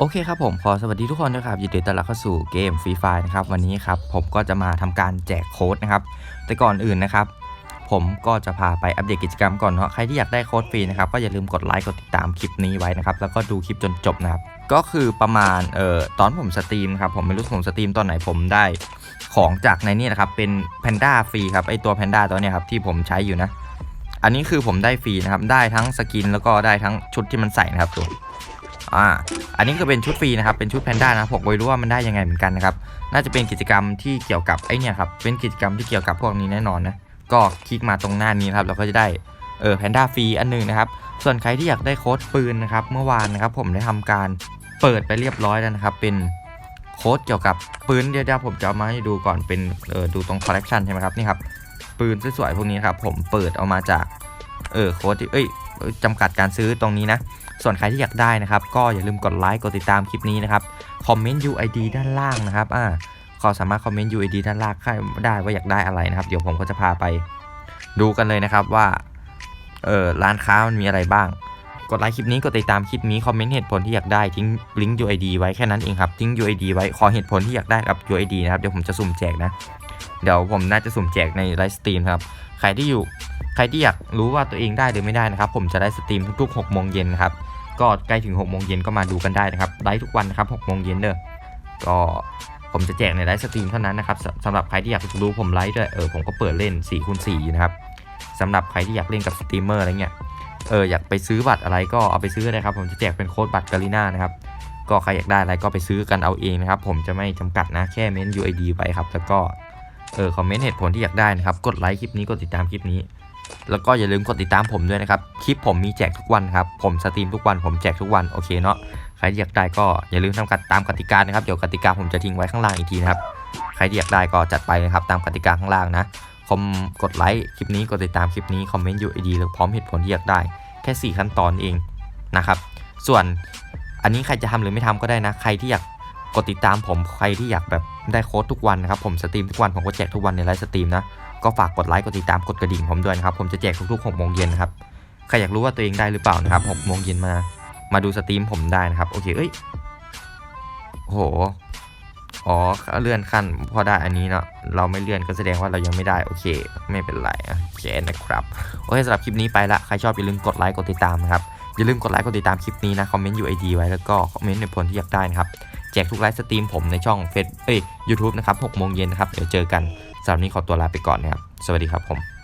โอเคครับผมขอสวัสดีทุกคนนะครับยินดีต้อนรับเข้าสู่เกมฟรีไฟนะครับวันนี้ครับผมก็จะมาทำการแจกโค้ดนะครับแต่ก่อนอื่นนะครับ ผมก็จะพาไปอัปเดตกิจกรรมก่อนเนาะใครที่อยากได้โค้ดฟรีนะครับก็อย่าลืมกดไลค์กดติดตามคลิปนี้ไว้นะครับแล้วก็ดูคลิปจนจบนะครับก็คือประมาณเอ่อตอนผมสตรีมครับผมไม่รู้ผมสตรีมตอนไหนผมได้ของจากในนี่นะครับเป็นแพนด้าฟรีครับไอตัวแพนด้าตัวเนี้ยครับที่ผมใช้อยู่นะ อันนี้คือผมได้ฟรีนะครับได้ทั้งสกินแล้วก็ได้ทั้งชุดที่มันใส่นะครับตัว อ่าอันนี้ก็เป็นชุดฟรีนะครับเป็นชุดแพนด้านะผมไม่รู้ว่ามันได้ยังไงเหมือนกันนะครับน่าจะเป็นกิจกรรมที่เกี่ยวกับไอเนี่ยครับเป็นกิจกรรมที่เกี่ยวกับพวกนี้แน่นอนนะก็คลิกมาตรงหน้านี้ครับเราก็จะได้เออแพนด้าฟรีอันหนึงนะครับส่วนใครที่อยากได้โค้ดปืนนะครับเมื่อวานนะครับผมได้ทำการเปิดไปเรียบร้อยแล้วนะครับเป็นโค้ดเกี่ยวกับปืนเดี๋ยวผมจะเอามาให้ดูก่อนเป็นเออดูตรงคอลเลกชันใช่ไหมครับนี่ครับปืนสวยๆพวกนี้ครับผมเปิดเอามาจากเออโค้ดที่เอ้ยจำกัดการซื้อตรงนี้นะ ส่วนใครที่อยากได้นะครับ ก็อย่าลืมกดไลค์กดติดตามคลิปนี้นะครับคอมเมนต์ UID ด้านล่างนะครับอ่าก็สามารถคอมเมนต์ UID ด้านล่างได้ว่าอยากได้อะไรนะครับ เดี๋ยวผมก็จะพาไปดูกันเลยนะครับว่าเออร้านค้ามันมีอะไรบ้าง กดไลค์คลิปนี้กดติดตามคลิปนี้คอมเมนต์เหตุผลที่อยากได้ทิ้งลิงก์ UID ไว้แค่นั้นเองครับทิ้ง UID ไว้ขอเหตุผลที่อยากได้กับ UID นะครับเดี๋ยวผมจะสุ่มแจกนะ เดี๋ยวผมน่าจะสุ่มแจกในไลฟ์สตรีมครับใครที่อยู่ ใครที่อยากรู้ว่าตัวเองได้หรือไม่ได้นะครับ ผมจะได้สตรีมทุกๆ6โมงเย็นครับก็ใกล้ถึง6โมงเย็นก็มาดูกันได้นะครับไลฟ์ทุกวันนะครับ6โมงเย็นเด้อก็ผมจะแจกในไลฟ์สตรีมเท่านั้นนะครับสำหรับใครที่อยากรู้ผมไลฟ์ด้วยเออผมก็เปิดเล่น4คูณ4อยู่นะครับสำหรับใครที่อยากเล่นกับสตรีมเมอร์อะไรเงี้ยเอออยากไปซื้อบัตรอะไรก็เอาไปซื้อเลยครับ ผมจะแจกเป็นโค้ดบัตรกาลิน่านะครับก็ใครอยากได้อะไรก็ไปซื้อกันเอาเองนะครับ ผมจะไม่จำกัดนะแค่เม้น UID ไว้ครับแล้วก็เออคอมเมนต์เหตุผลที่อยากได้นะครับ กดไลค์คลิปนี้กดติดตามคลิปนี้ แล้วก็อย่าลืมกดติดตามผมด้วยนะครับ คลิปผมมีแจกทุกวันครับ ผมสตรีมทุกวัน ผมแจกทุกวัน โอเคเนาะ ใครที่อยากได้ก็อย่าลืมทำกันตามกติกานะครับ เดี๋ยวกติกาผมจะทิ้งไว้ข้างล่างอีกทีนะครับ ใครที่อยากได้ก็จัดไปนะครับตามกติกาข้างล่างนะ คอมกดไลค์คลิปนี้ กดติดตามคลิปนี้ คอมเมนต์ UID แล้วพร้อมเหตุผลที่อยากได้ แค่ 4 ขั้นตอนเองนะครับ ส่วนอันนี้ใครจะทำหรือไม่ทำก็ได้นะ ใครที่อยาก กดติดตามผมใครที่อยากแบบได้โค้ดทุกวันนะครับผมสตรีมทุกวันผมก็แจกทุกวันในไลฟ์สตรีมนะก็ฝากกดไลค์กดติดตามกดกระดิ่งผมด้วยนะครับผมจะแจกทุกๆ6โมงเย็นนะครับใครอยากรู้ว่าตัวเองได้หรือเปล่านะครับ6โมงเย็นมา มาดูสตรีมผมได้นะครับโอเคเอ้ยโอ้โหอ๋อเลื่อนขั้นพอได้อันนี้เนาะเราไม่เลื่อนก็แสดงว่าเรายังไม่ได้โอเค ไม่เป็นไรโอเคนะครับโอเคสำหรับคลิปนี้ไปละใครชอบอย่าลืมกดไลค์กดติดตามนะครับอย่าลืมกดไลค์กดติดตามคลิปนี้นะคอมเมนต์ UID ไว้แล้วก็คอมเมนต์ในผลที่อยากได้นะครับ แจกทุกไลฟ์สตรีมผมในช่องเฟซเอ้ยยูทูบนะครับ6โมงเย็นนะครับ เดี๋ยวเจอกันสำหรับนี้ขอตัวลาไปก่อนนะครับ สวัสดีครับผม